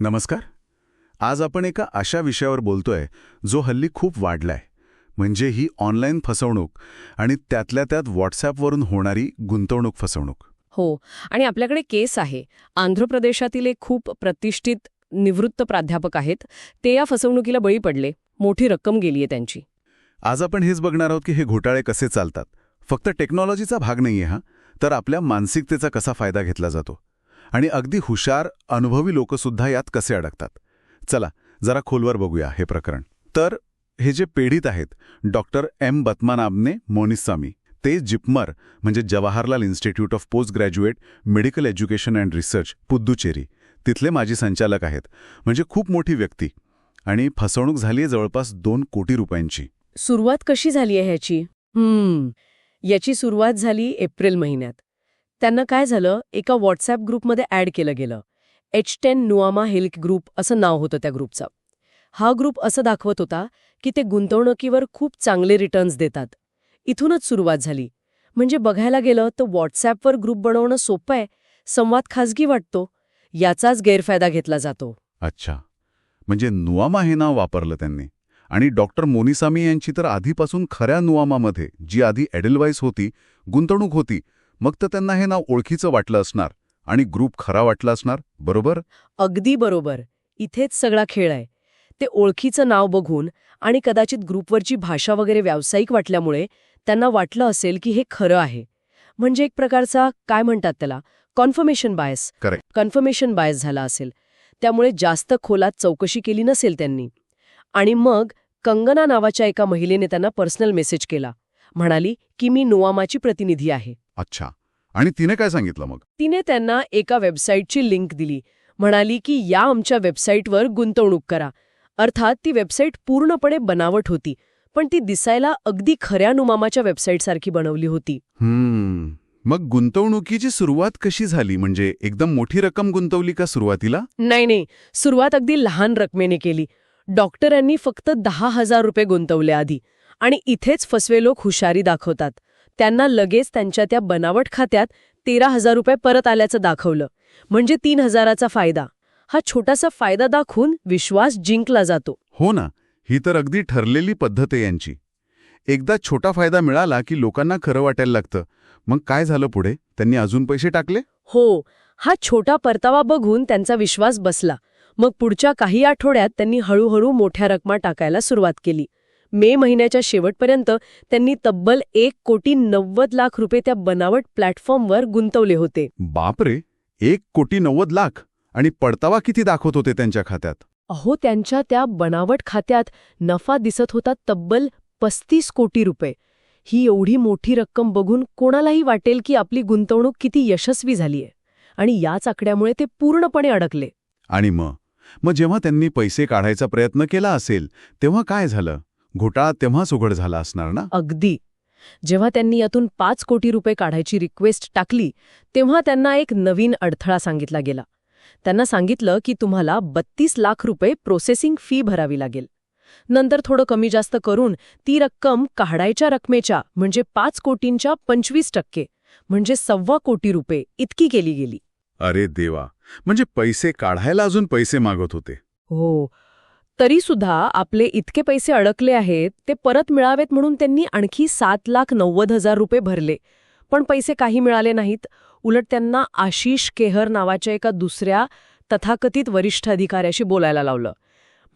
नमस्कार. आज आपण एका अशा विषयावर बोलतोय जो हल्ली खूप वाढलाय. म्हणजे ही ऑनलाईन फसवणूक आणि त्यातल्या त्यात व्हॉट्सॲपवरून होणारी गुंतवणूक फसवणूक. हो आणि आपल्याकडे केस आहे. आंध्र प्रदेशातील एक खूप प्रतिष्ठित निवृत्त प्राध्यापक आहेत. ते या फसवणुकीला बळी पडले. मोठी रक्कम गेलीये त्यांची. आज आपण हेच बघणार आहोत की हे घोटाळे कसे चालतात. फक्त टेक्नॉलॉजीचा भाग नाहीये हा तर आपल्या मानसिकतेचा कसा फायदा घेतला जातो? आणि अगदी हुशार अनुभवी लोकसुद्धा यात कसे अडकतात? चला जरा खोलवर बघूया हे प्रकरण. तर हे जे पेढीत आहेत डॉक्टर एम बत्मानाबने मोनिसामी ते जिपमर म्हणजे Jawaharlal institute of post graduate medical education and research Puducherry. तिथले माजी संचालक आहेत. म्हणजे खूप मोठी व्यक्ती. आणि फसवणूक झाली आहे जवळपास दोन कोटी रुपयांची. सुरुवात कशी झाली आहे ह्याची? हम्म. याची सुरुवात झाली एप्रिल महिन्यात. त्यांना काय झालं? एका व्हॉट्सॲप ग्रुपमध्ये ॲड केलं गेलं. एच टेन नुआमा हिल्क ग्रुप असं नाव होतं त्या ग्रुपचं हा ग्रुप असं दाखवत होता की ते गुंतवणुकीवर खूप चांगले रिटर्न्स देतात. इथूनच सुरुवात झाली. म्हणजे बघायला गेलं तर व्हॉट्सॲपवर ग्रुप बनवणं सोपं आहे संवाद खाजगी वाटतो याचाच गैरफायदा घेतला जातो. अच्छा. म्हणजे नुआमा हे नाव वापरलं त्यांनी. आणि डॉक्टर मोनिसामी यांची तर आधीपासून खऱ्या नुआमामध्ये जी आधी एडेलवाईस होती गुंतवणूक होती मग तर त्यांना हे नाव ओळखीचं वाटलं असणार आणि ग्रुप खरा वाटला असणार बरोबर? अगदी बरोबर. इथेच सगळा खेळ आहे. ते ओळखीचं नाव बघून आणि कदाचित ग्रुपवरची भाषा वगैरे व्यावसायिक वाटल्यामुळे त्यांना वाटलं असेल की हे खरं आहे. म्हणजे एक प्रकारचा काय म्हणतात त्याला confirmation bias Correct. Confirmation bias झाला असेल. त्यामुळे जास्त खोलात चौकशी केली नसेल त्यांनी. आणि मग कंगना नावाच्या एका महिलेने त्यांना पर्सनल मेसेज केला. म्हणाली की मी नुआमाची प्रतिनिधी आहे. अच्छा. आणि तिने काय सांगितलं मग? तिने त्यांना एका वेबसाईटची लिंक दिली. म्हणाली की या आमच्या वेबसाईटवर गुंतवणूक करा. अर्थात ती वेबसाईट पूर्णपणे बनावट होती पण ती दिसायला अगदी खऱ्या नुमामाच्या वेबसाईटसारखी बनवली होती. हम्म. मग गुंतवणुकीची सुरुवात कशी झाली? म्हणजे एकदम मोठी रक्कम गुंतवली का सुरुवातीला? नाही नाही. सुरुवात अगदी लहान रकमेने केली. डॉक्टरांनी फक्त दहा हजार रुपये गुंतवले आधी. आणि इथेच फसवे लोक हुशारी दाखवतात. त्यांना लगेच त्यांच्या त्या बनावट खात्यात तेरा हजार रुपये परत आल्याचं दाखवलं. म्हणजे तीन हजाराचा फायदा. हा छोटासा फायदा दाखवून विश्वास जिंकला जातो. हो ना ही तर अगदी ठरलेली पद्धत आहे यांची. एकदा छोटा फायदा मिळाला की लोकांना खरं वाटायला लागतं. मग काय झालं पुढे? त्यांनी अजून पैसे टाकले? हो हा छोटा परतावा बघून त्यांचा विश्वास बसला. मग पुढच्या काही आठवड्यात त्यांनी हळूहळू मोठ्या रकमा टाकायला सुरुवात केली. मे महिन्याच्या शेवटपर्यंत त्यांनी तब्बल एक कोटी नव्वद लाख रुपये त्या बनावट प्लॅटफॉर्मवर गुंतवले होते. बापरे एक कोटी नव्वद लाख. आणि पडतावा किती दाखवत होते त्यांच्या खात्यात? अहो त्यांच्या त्या बनावट खात्यात नफा दिसत होता तब्बल पस्तीस कोटी रुपये. ही एवढी मोठी रक्कम बघून कोणालाही वाटेल की आपली गुंतवणूक किती यशस्वी झालीय. आणि याच आकड्यामुळे ते पूर्णपणे अडकले. आणि मग? मग जेव्हा त्यांनी पैसे काढायचा प्रयत्न केला असेल तेव्हा काय झालं? घोटाळा तेव्हाच उघड झाला असणार ना? अगदी. जेव्हा त्यांनी यातून पाच कोटी रुपये काढायची रिक्वेस्ट टाकली तेव्हा त्यांना एक नवीन अडथळा सांगितला गेला. त्यांना सांगितलं की तुम्हाला बत्तीस लाख रुपये प्रोसेसिंग फी भरावी लागेल. नंतर थोडं कमी जास्त करून ती रक्कम काढायच्या रकमेच्या म्हणजे पाच कोटींच्या पंचवीस टक्के म्हणजे सव्वा कोटी रुपये इतकी केली गेली. अरे देवा! म्हणजे पैसे काढायला अजून पैसे मागत होते. हो तरीसुद्धा आपले इतके पैसे अडकले आहेत ते परत मिळावेत म्हणून त्यांनी आणखी सात लाख नव्वद हजार रुपये भरले. पण पैसे काही मिळाले नाहीत. उलट त्यांना आशिष केहर नावाच्या एका दुसऱ्या तथाकथित वरिष्ठ अधिकाऱ्याशी बोलायला लावलं.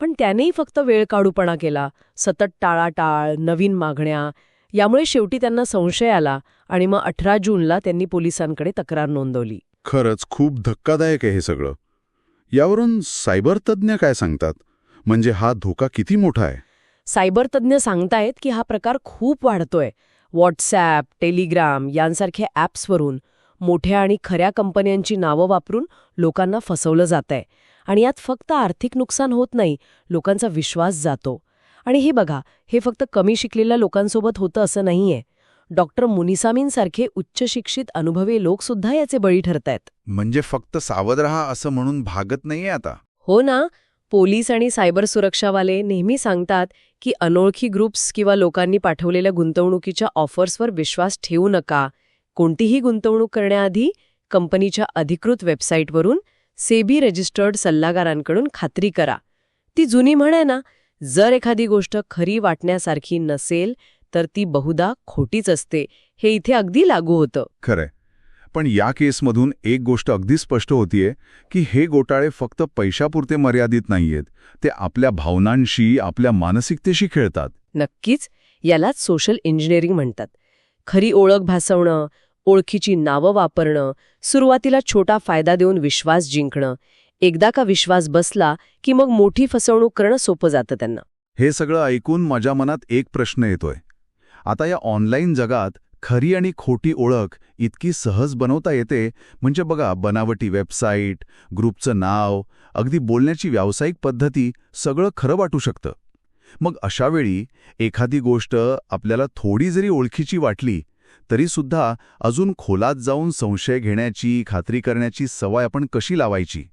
पण त्यानेही फक्त वेळ काढूपणा केला सतत टाळाटाळ नवीन मागण्या यामुळे शेवटी त्यांना संशय आला आणि मग अठरा जूनला त्यांनी पोलिसांकडे तक्रार नोंदवली. खरंच खूप धक्कादायक आहे हे सगळं. यावरून सायबर तज्ज्ञ काय सांगतात? म्हणजे हा धोका किती मोठा आहे? सायबर तज्ज्ञ सांगतायत की हा प्रकार खूप वाढतोय. व्हॉट्सॲप टेलिग्राम यांसारख्या ॲप्सवरून मोठ्या आणि खऱ्या कंपन्यांची नावं वापरून लोकांना फसवलं जातंय. आणि यात फक्त आर्थिक नुकसान होत नाही लोकांचा विश्वास जातो. आणि हे बघा हे फक्त कमी शिकलेल्या लोकांसोबत होतं असं नाहीये. डॉक्टर मुनिसामींसारखे उच्च शिक्षित अनुभवी लोकसुद्धा याचे बळी ठरतायत. म्हणजे फक्त सावध रहा असं म्हणून भागत नाहीये आता? हो ना. पोलीस आणि सायबर सुरक्षावाले नेहमी सांगतात की अनोळखी ग्रुप्स किंवा लोकांनी पाठवलेल्या गुंतवणुकीच्या ऑफर्सवर विश्वास ठेवू नका. कोणतीही गुंतवणूक करण्याआधी कंपनीच्या अधिकृत वेबसाईटवरून सेबी रजिस्टर्ड सल्लागारांकडून खात्री करा. ती जुनी म्हण आहे ना जर एखादी गोष्ट खरी वाटण्यासारखी नसेल तर ती बहुधा खोटीच असते. हे इथे अगदी लागू होतं. खरंय. पण या केसमधून एक गोष्ट अगदी स्पष्ट होतीये की हे घोटाळे फक्त पैशापुरते मर्यादित नाहीयेत. ते आपल्या भावनांशी आपल्या मानसिकतेशी खेळतात. नक्कीच यालाच सोशल इंजिनिअरिंग म्हणतात. खरी ओळख भासवणं ओळखीची नावं वापरणं सुरुवातीला छोटा फायदा देऊन विश्वास जिंकणं एकदा का विश्वास बसला की मग मोठी फसवणूक करणं सोपं जातं त्यांना. हे सगळं ऐकून माझ्या मनात एक प्रश्न येतोय. आता या ऑनलाईन जगात खरी आणि खोटी ओळख इतकी सहज बनवता येते. म्हणजे बघा बनावटी वेबसाईट ग्रुपचं नाव अगदी बोलण्याची व्यावसायिक पद्धती सगळं खरं वाटू शकतं. मग अशावेळी एखादी गोष्ट आपल्याला थोडी जरी ओळखीची वाटली तरीसुद्धा अजून खोलात जाऊन संशय घेण्याची खात्री करण्याची सवय आपण कशी लावायची?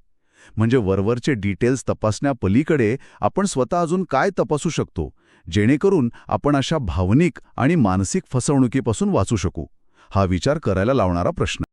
म्हणजे वरवरचे डिटेल्स तपासण्यापलीकडे आपण स्वतः अजून काय तपासू शकतो? जेणेकरून आपण अशा भावनिक आणि मानसिक फसवणुकीपासून वाचू शकू. हा विचार करायला लावणारा प्रश्न